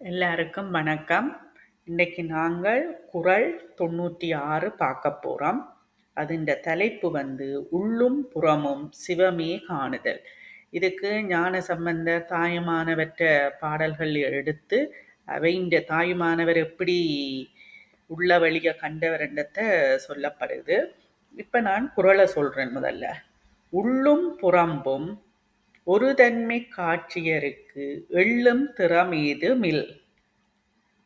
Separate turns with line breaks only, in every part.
எல்லாருக்கும் வணக்கம். இன்றைக்கு நாங்கள் குறள் தொண்ணூற்றி ஆறு பார்க்க போகிறோம் அதிண்ட தலைப்பு வந்து உள்ளும் புறமும் சிவமே காணுதல். இதுக்கு ஞான சம்பந்த தாயமானவற்ற பாடல்கள் எடுத்து அவை இந்த தாயுமானவர் எப்படி உள்ள வழியை கண்டவரண்டத்தை சொல்லப்படுது. இப்போ நான் குரலை சொல்கிறேன் முதல்ல. உள்ளும் புறம்பும் ஒரு தன்மை காட்சியருக்கு எள்ளும் திறமேது மில்.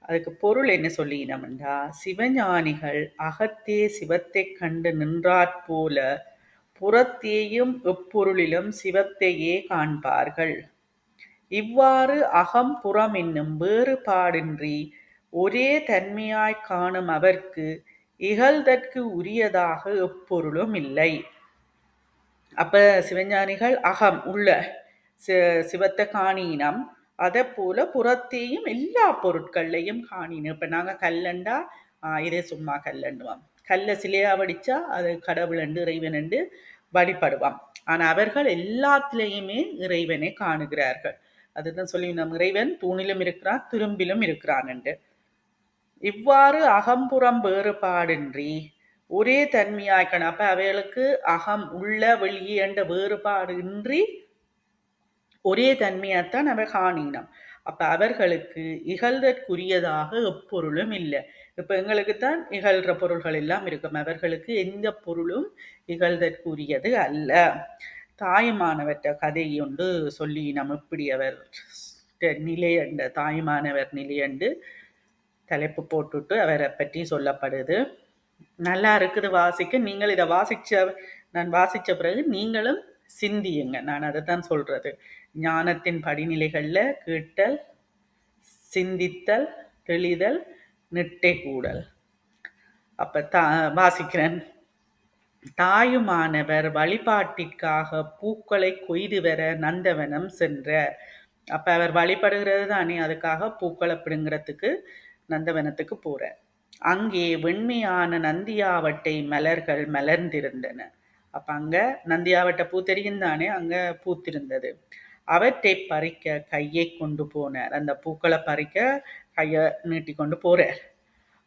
அதுக்கு பொருள் என்ன சொல்லினோம்டா? சிவஞானிகள் அகத்தே சிவத்தை கண்டு நின்றாற்போல புறத்தேயும் எப்பொருளிலும் சிவத்தையே காண்பார்கள். இவ்வாறு அகம் புறம் என்னும் வேறுபாடின்றி ஒரே தன்மையாய் காணும் அவர்க்கு இகழ்தற்கு உரியதாக எப்பொருளும் இல்லை. அப்போ சிவஞானிகள் அகம் உள்ள சிவத்தை காணினம் அதை போல புறத்தையும் எல்லா பொருட்கள்லையும் காணினோம் இப்போ நாங்கள் கல்லண்டா இதே சும்மா கல்லண்டுவோம். கல்லை சிலையாக வடித்தா அது கடவுளண்டு இறைவனண்டு வழிபடுவான் ஆனால் அவர்கள் எல்லாத்துலேயுமே இறைவனை காணுகிறார்கள். அதுதான் சொல்லி நம் இறைவன் தூணிலும் இருக்கிறான் திரும்பிலும் இருக்கிறான் என்று. இவ்வாறு அகம்புறம் வேறுபாடின்றி ஒரே தன்மையாக்கணும் அப்ப அவைகளுக்கு அகம் உள்ள வெளியேண்ட வேறுபாடு இன்றி ஒரே தன்மையாத்தான் அவை காணினம். அப்ப அவர்களுக்கு இகழ்தற்குரியதாக எப்பொருளும் இல்லை. இப்ப எங்களுக்கு தான் இகழ்ற பொருள்கள் எல்லாம் இருக்கும். அவர்களுக்கு எந்த பொருளும் இகழ்தற்குரியது அல்ல. தாயுமானவற்ற கதை ஒன்று சொல்லி நம் இப்படி அவர் நிலையண்ட தாயுமானவர் நிலையண்டு தலைப்பு போட்டுட்டு அவரை பற்றி சொல்லப்படுது. நல்லா இருக்குது வாசிக்க. நீங்கள் இதை வாசிச்ச நான் வாசித்த பிறகு நீங்களும் சிந்தியுங்க. நான் அதை தான் சொல்கிறது ஞானத்தின் படிநிலைகளில் கேட்டல் சிந்தித்தல் தெளிதல் நெட்டை கூடல். அப்போ தா வாசிக்கிறேன். தாயுமானவர் வழிபாட்டிற்காக பூக்களை கொய்து வர நந்தவனம் சென்ற அப்போ அவர் வழிபடுகிறது தானே அதுக்காக பூக்களை பிடுங்கிறதுக்கு நந்தவனத்துக்கு போகிறார் அங்கே வெண்மையான நந்தியாவட்டை மலர்கள் மலர்ந்திருந்தன. அப்ப அங்க நந்தியாவட்ட பூ தெரியும் தானே? அங்க பூத்திருந்தது. அவற்றை பறிக்க கையை கொண்டு போனார். அந்த பூக்களை பறிக்க கையை நீட்டி கொண்டு போறார்.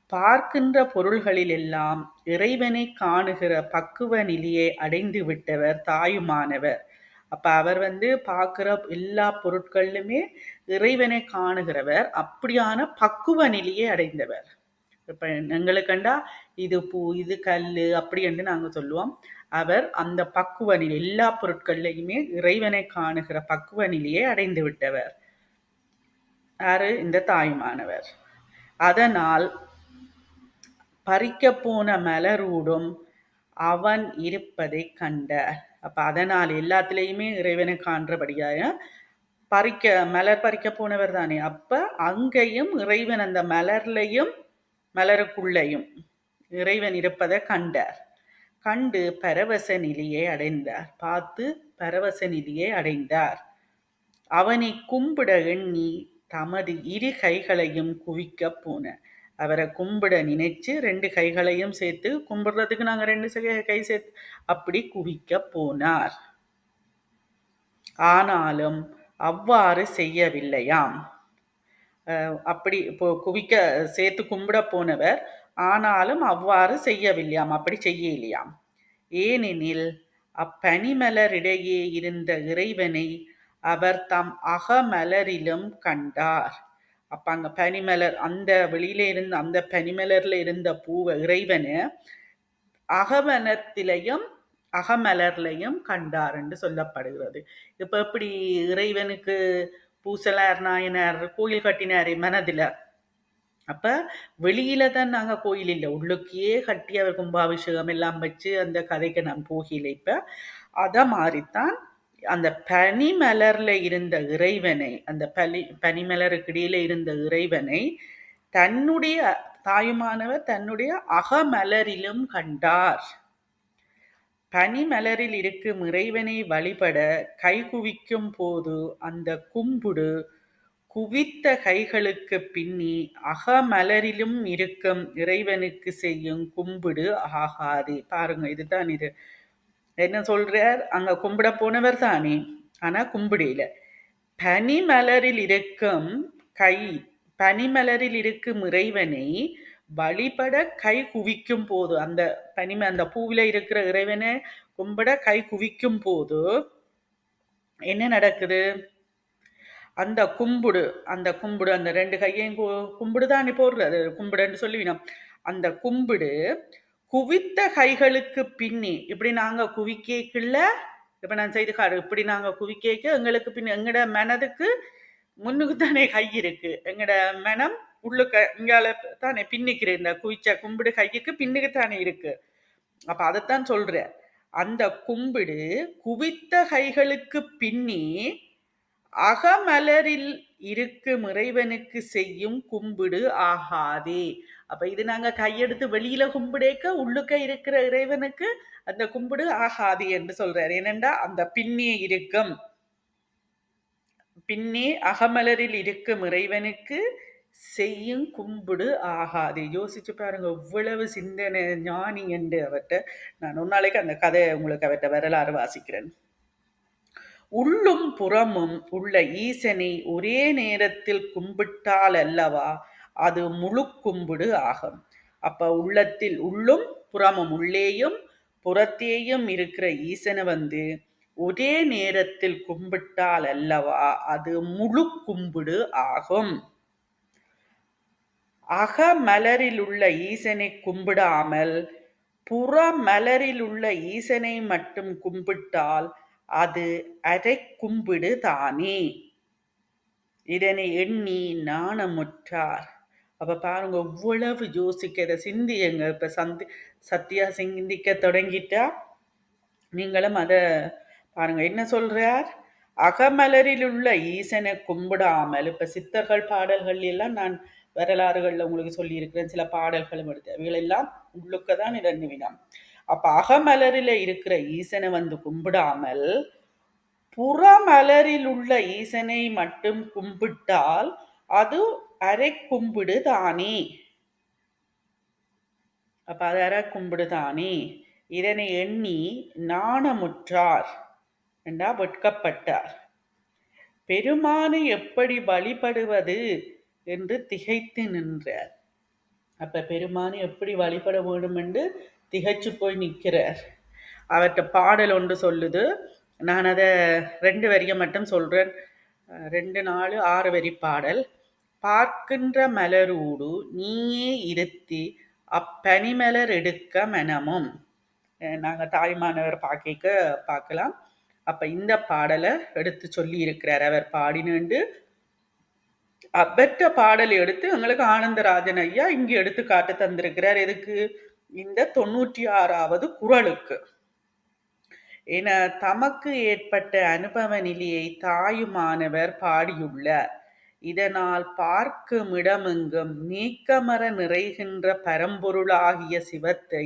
பார்க்கின்ற பொருள்களில் எல்லாம் இறைவனை காணுகிற பக்குவ நிலையை அடைந்து விட்டவர் தாயுமானவர். அப்ப அவர் வந்து பார்க்கிற எல்லா பொருட்களிலுமே இறைவனை காணுகிறவர். அப்படியான பக்குவ நிலையை அடைந்தவர். இப்போ எங்களுக்கண்டா இது பூ இது கல் அப்படி என்று நாங்கள் சொல்லுவோம். அவர் அந்த பக்குவ நிலை எல்லா பொருட்கள்லையுமே இறைவனை காணுகிற பக்குவ நிலையை அடைந்து விட்டவர். யாரு? இந்த தாய்மானவர். அதனால் பறிக்க போன மலரூடும் அவன் இருப்பதை கண்ட அப்ப அதனால் எல்லாத்திலையுமே இறைவனை காண்றபடியாக பறிக்க மலர் பறிக்க போனவர் தானே. அப்ப அங்கேயும் இறைவன் அந்த மலர்லையும் மலருக்குள்ளையும் இறைவன் இருப்பதை கண்டார். கண்டு பரவச நிலையை அடைந்தார். பார்த்து பரவச நிலையை அடைந்தார். அவனை கும்பிட எண்ணி தமது இரு கைகளையும் குவிக்க போன அவரை கும்பிட நினைச்சு ரெண்டு கைகளையும் சேர்த்து கும்பிடுறதுக்கு நாங்கள் ரெண்டு கை சேர்த்து அப்படி குவிக்க போனார். ஆனாலும் அவ்வாறு செய்யவில்லையாம். அப்படி இப்போ குவிக்க சேர்த்து கும்பிட போனவர். ஆனாலும் அவ்வாறு செய்யவில்லையாம். அப்படி செய்யலையாம் ஏனெனில் அப்பனிமலரிடையே இருந்த இறைவனை அவர் தம் அகமலரிலும் கண்டார். அப்ப அங்க பனிமலர் அந்த வெளியில இருந்த அந்த பனிமலர்ல இருந்த பூவை இறைவனை அகமலத்திலையும் அகமலர்லையும் கண்டார் என்று சொல்லப்படுகிறது. இப்ப எப்படி இறைவனுக்கு பூசலார் நாயனார் கோயில் கட்டினார் மனதில். அப்போ வெளியில தான் நாங்கள் கோயில் இல்லை. உள்ளுக்கே கட்டி அவர் கும்பாபிஷேகம் எல்லாம் வச்சு அந்த கதைக்கு நான் போகல இப்போ. அதை மாதிரித்தான் அந்த பனிமலரில் இருந்த இறைவனை அந்த பனி பனிமலருக்கு இடையில இருந்த இறைவனை தன்னுடைய தாயுமானவர் தன்னுடைய அகமலரிலும் கண்டார். பனிமலரில் இருக்கும் இறைவனை வழிபட கைகுவிக்கும் போது அந்த கும்புடு குவித்த கைகளுக்கு பின்னி அகமலரிலும் இருக்கும் இறைவனுக்கு செய்யும் கும்பிடு ஆகாது. பாருங்க இதுதான் இது. என்ன சொல்றார்? அங்க கும்பிட போனவர் தானே ஆனா கும்பிடல பனிமலரில் இருக்கும் கை பனிமலரில் இருக்கும் இறைவனை வழிபட கை குவிக்கும் போது அந்த தனிமை அந்த பூவில இருக்கிற இறைவனை கும்பிட கை குவிக்கும் போது என்ன நடக்குது? அந்த கும்புடு அந்த கும்புடு அந்த ரெண்டு கையையும் கும்பிடு தான் போடுறது கும்பிடுன்னு சொல்லிவிடும் அந்த கும்பிடு குவித்த கைகளுக்கு பின்னி இப்படி நாங்கள் குவிக்கல இப்ப நான் செய்து காடு இப்படி நாங்கள் குவிக்க எங்களுக்கு பின் எங்களோட மனதுக்கு முன்னுக்கு தானே கை இருக்கு. எங்களோட மனம் உள்ளுக்க இங்கால தானே பின்னிக்கிற இந்த குவிச்ச கும்பிடு கைக்கு பின்னுக்கு தானே இருக்கு. அப்ப அதைத்தான் சொல்ற அந்த கும்பிடு குவித்த கைகளுக்கு பின்னி அகமலரில் இருக்கும் இறைவனுக்கு செய்யும் கும்பிடு ஆகாதே. அப்ப இது நாங்க கையெடுத்து வெளியில கும்பிடேக்க உள்ளுக்க இருக்கிற இறைவனுக்கு அந்த கும்பிடு ஆகாது என்று சொல்றாரு. ஏனென்றா அந்த பின்னே இருக்கும். பின்னே அகமலரில் இருக்கும் இறைவனுக்கு செய்யும் கும்பிடு ஆகாது. யோசிச்சு பாருங்க இவ்வளவு சிந்தனை ஞானி என்று அவர்கிட்ட நான் ஒரு நாளைக்கு அந்த கதையை உங்களுக்கு அவர்கிட்ட வரலாறு வாசிக்கிறேன். உள்ளும் புறமும் உள்ள ஈசனை ஒரே நேரத்தில் கும்பிட்டால் அல்லவா? அது முழு கும்பிடு ஆகும். அப்ப உள்ளத்தில் உள்ளும் புறமும் உள்ளேயும் புறத்தேயும் இருக்கிற ஈசனை வந்து ஒரே நேரத்தில் கும்பிட்டால் அல்லவா? அது முழு கும்பிடு ஆகும். அகமலரில் உள்ள ஈசனை கும்பிடாமல் புறமலரிலுள்ள மலரில் உள்ள ஈசனை மட்டும் கும்பிட்டால் அது அதை கும்பிடு தானே இதனை எண்ணி நாணமுற்றார் அப்ப பாருங்க இவ்வளவு யோசிக்கிற சிந்தியங்க இப்ப சந்தி சத்தியா சிந்திக்க தொடங்கிட்டா? நீங்களும் அத பாருங்க என்ன சொல்றார்? அகமலரில் உள்ள ஈசனை கும்பிடாமல் இப்ப சித்தர்கள் பாடல்கள் எல்லாம் நான் வரலாறுகளில் உங்களுக்கு சொல்லியிருக்கிறேன் சில பாடல்களும் எடுத்து. அவைகளெல்லாம் உள்ளுக்க தான் இடன்னுவினான் அப்போ அகமலரில இருக்கிற ஈசனை வந்து கும்பிடாமல் புறமலரில் உள்ள ஈசனை மட்டும் கும்பிட்டால் அது அரை கும்பிடு தானே. அப்ப அது அரை கும்பிடு தானே. இதனை எண்ணி நாணமுற்றார். என்றா வெட்கப்பட்டார். பெருமானை எப்படி வழிபடுவது? என்று திகைத்து நின்றார். அப்ப பெருமானை எப்படி வழிபட வேண்டும் என்று திகைச்சு போய் நிற்கிறார். அவர்கிட்ட பாடல் ஒன்று சொல்லுது. நான் அதை ரெண்டு வரியை மட்டும் சொல்கிறேன் ரெண்டு நாலு ஆறு வரி பாடல். பார்க்கின்ற மலரூடு நீயே இருத்தி அப்பனிமலர் எடுக்க மனமும். நாங்கள் தாய்மானவர் பார்க்க பார்க்கலாம். அப்போ இந்த பாடலை எடுத்து சொல்லி இருக்கிறார். அவர் பாடினு பெற்ற பாடல் எடுத்து எங்களுக்கு ஆனந்தராஜன் ஐயா இங்கே எடுத்து காட்டு தந்திருக்கிறார். எதுக்கு? இந்த தொண்ணூற்றி ஆறாவது குரலுக்கு என தமக்கு ஏற்பட்ட அனுபவ நிலையை தாயுமானவர் பாடியுள்ளார். இதனால் பார்க்கும் இடமெங்கும் நீக்கமர நிறைகின்ற பரம்பொருளாகிய சிவத்தை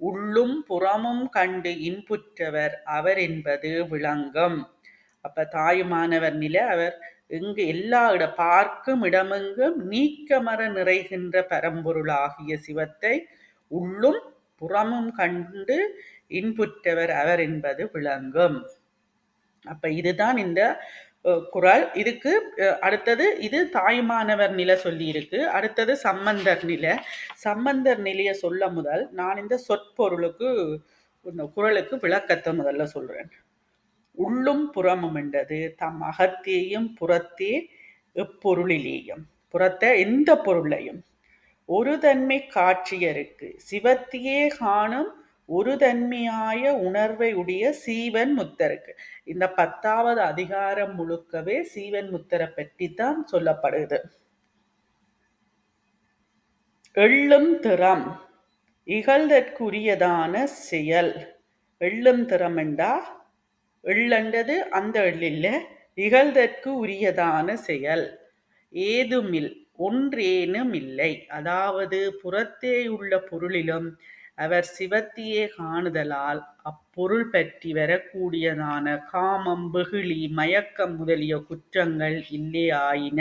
உள்ளும் புறமும் கண்டு இன்புற்றவர் அவர் என்பது விளங்கம். அப்ப தாயுமானவர் நிலை அவர் எங்கு எல்லா இட பார்க்கும் இடமெங்கும் நீக்கமர நிறைகின்ற பரம்பொருளாகிய சிவத்தை உள்ளும் புறமும் கண்டு இன்புற்றவர் அவர் என்பது விளங்கும். அப்ப இதுதான் இந்த குரல். இதுக்கு அடுத்தது இது தாய்மானவர் நிலை சொல்லி இருக்கு அடுத்தது சம்பந்தர் நிலை. சம்பந்தர் நிலையை சொல்ல முதல் நான் இந்த சொற்பொருளுக்கு இந்த குரலுக்கு விளக்கத்தை முதல்ல சொல்றேன். உள்ளும் புறமும் என்றது. தம் அகத்தேயும் புறத்தே எப்பொருளிலேயும். புறத்த எந்த பொருளையும்? ஒரு தன்மை காட்சியருக்கு. சிவத்தையே காணும் ஒரு தன்மையாய உணர்வை உடைய சீவன் முத்தருக்கு. இந்த பத்தாவது அதிகாரம் முழுக்கவே சீவன் முத்தரை பற்றி தான் சொல்லப்படுது. எள்ளும் திறம். இகழ்தற்குரியதான செயல். எள்ளும் திறம் என்றா எள்ளண்டது அந்த எள்ளில்ல இகழ்தற்கு உரியதான செயல். ஏதுமில் ஒன்றேனும் இல்லை அதாவது புறத்தே உள்ள பொருளிலும் அவர் சிவத்தியே காணுதலால் அப்பொருள் பற்றி வரக்கூடியதான காமம் வெகுளி மயக்கம் முதலிய குற்றங்கள் இல்லே ஆயின.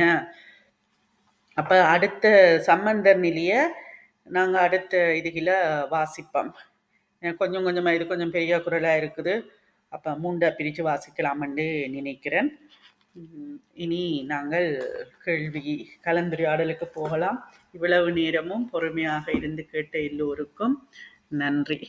அப்ப அடுத்த சம்பந்தர் நிலைய நாங்கள் அடுத்த இதுகில வாசிப்போம். கொஞ்சம் கொஞ்சமாக இது கொஞ்சம் பெரிய குரலாக இருக்குது. அப்போ மூண்டை பிரித்து வாசிக்கலாம்னு நினைக்கிறேன். இனி நாங்கள் கேள்வி கலந்துரையாடலுக்கு போகலாம். இவ்வளவு நேரமும் பொறுமையாக இருந்து கேட்ட எல்லோருக்கும் நன்றி.